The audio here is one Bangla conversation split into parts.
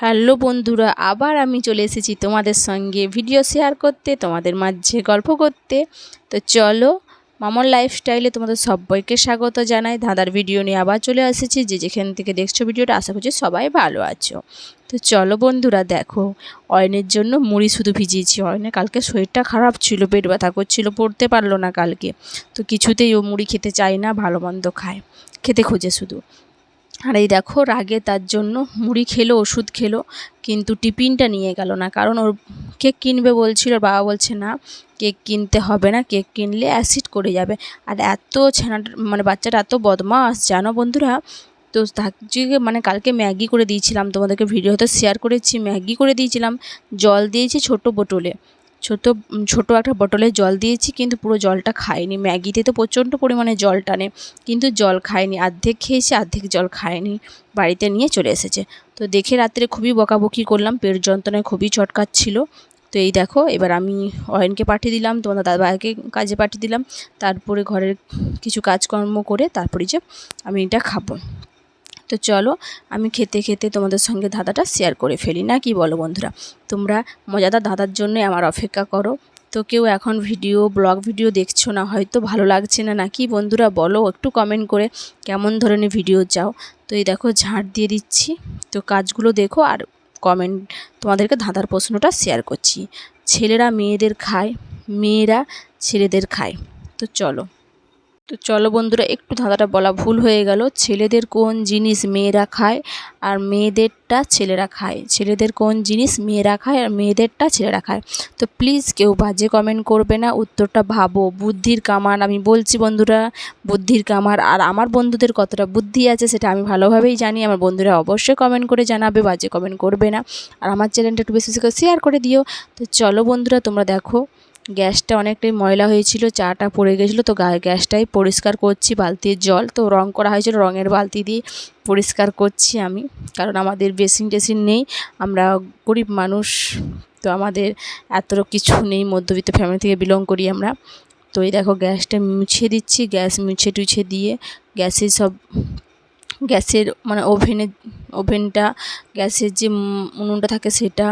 হ্যালো বন্ধুরা, আবার আমি চলে এসেছি তোমাদের সঙ্গে ভিডিও শেয়ার করতে, তোমাদের মাঝে গল্প করতে। তো চলো, মামন লাইফস্টাইলে তোমাদের সবাইকে স্বাগত জানাই। দাদার ভিডিও নিয়ে আবার চলে এসেছি, যে যেখান থেকে দেখছ ভিডিওটা আশা করছি সবাই ভালো আছো। তো চলো বন্ধুরা, দেখো, অয়নের জন্য মুড়ি শুধু ভিজিয়েছি। অয়নের কালকে শরীরটা খারাপ ছিল, পেট ব্যথা করছিল, পড়তে পারল না কালকে। তো কিছুতেই ও মুড়ি খেতে চায় না, ভালো মন্দ খায়। খেতে খোঁজে শুধু। আর এই দেখো রাগে তার জন্য মুড়ি খেলো, ওষুধ খেলো, কিন্তু টিফিনটা নিয়ে গেল না। কারণ ওর কেক কিনবে বলছিল বাবা বলছে, না, কেক কিনতে হবে না, কেক কিনলে অ্যাসিড করে যাবে। আর এত ছেনাটা মানে বাচ্চাটা এত বদমাস, জানো বন্ধুরা? তো তার মানে কালকে ম্যাগি করে দিয়েছিলাম, তোমাদেরকে ভিডিওতে শেয়ার করেছি, ম্যাগি করে দিয়েছিলাম, জল দিয়েছি ছোট বোতলে। ছোট ছোট একটা বটলে জল দিয়েছি, কিন্তু পুরো জলটা খায়নি ম্যাগিতে তো প্রচণ্ড পরিমাণে জল টানে, কিন্তু জল খায়নি অর্ধেক খেয়েছে অর্ধেক জল খায়নি বাড়িতে নিয়ে চলে এসেছে। তো দেখে রাত্রে খুবই বকাবকি করলাম, পেট যন্ত্রণায় খুবই চটকাচ্ছিল তো এই দেখো, এবার আমি অয়নকে পাঠিয়ে দিলাম তোমাদের দাদাভাইকে কাজে পাঠিয়ে দিলাম। তারপরে ঘরের কিছু কাজকর্ম করে তারপরে যে আমি এটা খাব। তো চলো, আমি খেতে খেতে তোমাদের সঙ্গে ধাঁধাটা শেয়ার করে ফেলি। না কি বলো বন্ধুরা? তোমরা মজাদার ধাঁধার জন্য আমার অপেক্ষা করো। তো কেউ এখন ভিডিও ব্লগ ভিডিও দেখছ না, হয়তো ভালো লাগছে না নাকি বন্ধুরা বলো? একটু কমেন্ট করে কেমন ধরনের ভিডিও চাও? তো এই দেখো ঝাঁট দিয়ে দিচ্ছি। তো কাজগুলো দেখো আর কমেন্ট তোমাদেরকে ধাঁধার প্রশ্নটা শেয়ার করছি। ছেলেরা মেয়েদের খায়, মেয়েরা ছেলেদের খায়। তো চলো। তো চলো বন্ধুরা, একটু ধাঁধাটা বলা ভুল হয়ে গেল। ছেলেদের কোন জিনিস মেয়েরা খায় আর মেয়েদেরটা ছেলেরা খায়? ছেলেদের কোন জিনিস মেয়েরা খায় আর মেয়েদেরটা ছেলেরা খায়? তো প্লিজ কেউ বাজে কমেন্ট করবে না, উত্তরটা ভাবো। বুদ্ধির কামার আমি বলছি বন্ধুরা, বুদ্ধির কামার আর আমার বন্ধুদের কতটা বুদ্ধি আছে সেটা আমি ভালোভাবেই জানি। আমার বন্ধুরা অবশ্যই কমেন্ট করে জানাবে, বাজে কমেন্ট করবে না। আর আমার চ্যানেলটা একটু বেশি করে শেয়ার করে দিও। তো চলো বন্ধুরা, তোমরা দেখো। গ্যাসটা অনেকটাই ময়লা হয়েছিল, চাটা পড়ে গেছিল, তো গ্যাসটাই পরিষ্কার করছি, বালতির জল, তো রং করা হয়েছিল, রঙের বালতি দিয়ে পরিষ্কার করছি আমি, কারণ আমাদের বেসিন টেসিন নেই, আমরা গরিব মানুষ, তো আমাদের এত কিছু নেই, মধ্যবিত্ত ফ্যামিলি থেকে বিলং করি আমরা, তো এই দেখো গ্যাসটা মুছে দিচ্ছি, গ্যাস মুছে টুছে দিয়ে গ্যাসের সব, গ্যাসের মানে ওভেনের ওভেনটা, গ্যাসের যে উনুনটা থাকে সেটা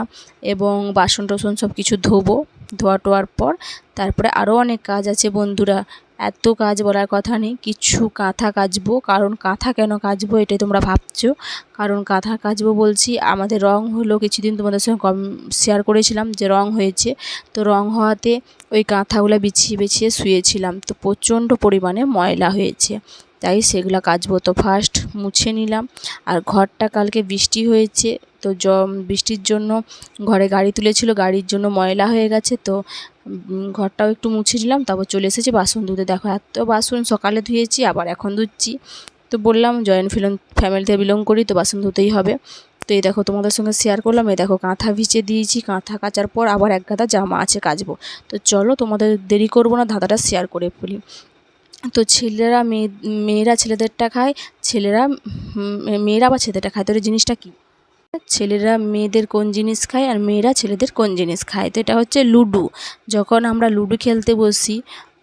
এবং বাসন টাসন সব কিছু ধোবো ধোয়া টোয়ার পর তারপরে আরও অনেক কাজ আছে বন্ধুরা। এত কাজ বলার কথা নেই, কিছু কাঁথা কাচবো। কারণ কাঁথা কেন কাচবো এটাই তোমরা ভাবছ? কারণ কাঁথা কাচবো বলছি, আমাদের রং হলো কিছুদিন তোমাদের সঙ্গে কম শেয়ার করেছিলাম যে রং হয়েছে। তো রং হওয়াতে ওই কাঁথাগুলো বিছিয়ে বিছিয়ে শুয়েছিলাম। তো প্রচণ্ড পরিমাণে ময়লা হয়েছে। তাই সেগুলো কাচবো। তো ফার্স্ট মুছে নিলাম। আর ঘরটা কালকে বৃষ্টি হয়েছে। তো জ বৃষ্টির জন্য ঘরে গাড়ি তুলেছিল, গাড়ির জন্য ময়লা হয়ে গেছে, তো ঘরটাও একটু মুছে নিলাম, তারপর চলে এসেছি বাসন ধুতে। দেখো, এত বাসন, সকালে ধুয়েছি, আবার এখন ধুচ্ছি। তো বললাম জয়েন্ট ফিলন, ফ্যামিলিতে বিলং করি, তো বাসন ধুতেই হবে। তো এই দেখো, তোমাদের সঙ্গে শেয়ার করলাম, এই দেখো, কাঁথা ভিজে দিয়েছি, কাঁথা কাচার পর আবার এক গাদা জামা আছে কাচবো। তো চলো, তোমাদের দেরি করব না, ধাঁধাটা শেয়ার করে ফেলি। তো ছেলেরা, মেয়ে, মেয়েরা ছেলেদেরটা খায়, ছেলেরা মেয়েরা বা ছেলেদেরটা খায় তো জিনিসটা কী? ছেলেরা মেয়েদের কোন জিনিস খায় আর মেয়েরা ছেলেদের কোন জিনিস খায়? তো এটা হচ্ছে লুডু। যখন আমরা লুডু খেলতে বসি,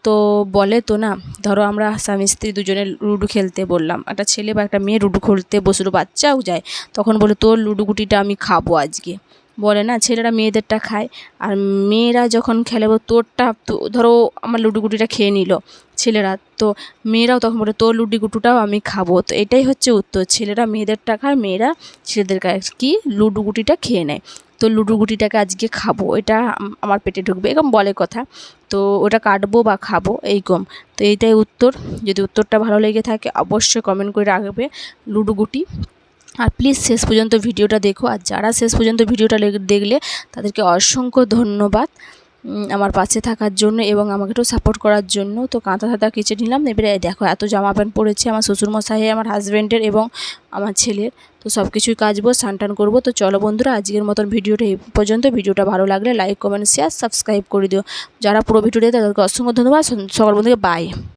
তো বলে তো না, ধরো আমরা স্বামী স্ত্রী দুজনে লুডু খেলতে বললাম, একটা ছেলে বা একটা মেয়ে লুডু খেলতে বসল, বাচ্চাও যায়, তখন বলে তোর লুডু গুটিটা আমি খাব আজকে। বলে না, ছেলেরা মেয়েদেরটা খায়। আর মেয়েরা যখন খেলে তোরটা তো, ধরো আমার লুডো গুটিটা খেয়ে নিল ছেলেরা, তো মেয়েরাও তখন বলে, তোর লুডি গুটুটাও আমি খাব। তো এটাই হচ্ছে উত্তর, ছেলেরা মেয়েদেরটা খায়, মেয়েরা ছেলেদের গায়ে কি লুডু গুটিটা খেয়ে নেয়। তো লুডু গুটিটাকে আজকে খাব, এটা আমার পেটে ঢুকবে, এরকম বলে কথা। তো ওটা কাটবো বা খাব, এইরকম। তো এইটাই উত্তর, যদি উত্তরটা ভালো লেগে থাকে, অবশ্যই কমেন্ট করে রাখবে লুডু গুটি আর প্লিজ শেষ পর্যন্ত ভিডিওটা দেখো। আর যারা শেষ পর্যন্ত ভিডিওটা দেখলে, তাদেরকে অসংখ্য ধন্যবাদ আমার পাশে থাকার জন্য এবং আমাকে একটু সাপোর্ট করার জন্য। তো কাঁথা থাতা কেচে নিলাম, এবারে দেখো এত জামা প্যান্ট পরেছে আমার শ্বশুরমশাই, আমার হাজব্যান্ডের এবং আমার ছেলের। তো সব কিছুই কাচবো স্নান করব। তো চলো বন্ধুরা, আজকের মতন ভিডিওটা এই পর্যন্ত। ভিডিওটা ভালো লাগলে লাইক কমেন্ট শেয়ার সাবস্ক্রাইব করে দিও। যারা পুরো ভিডিও দেয় তাদেরকে অসংখ্য ধন্যবাদ। সকল বন্ধুকে বাই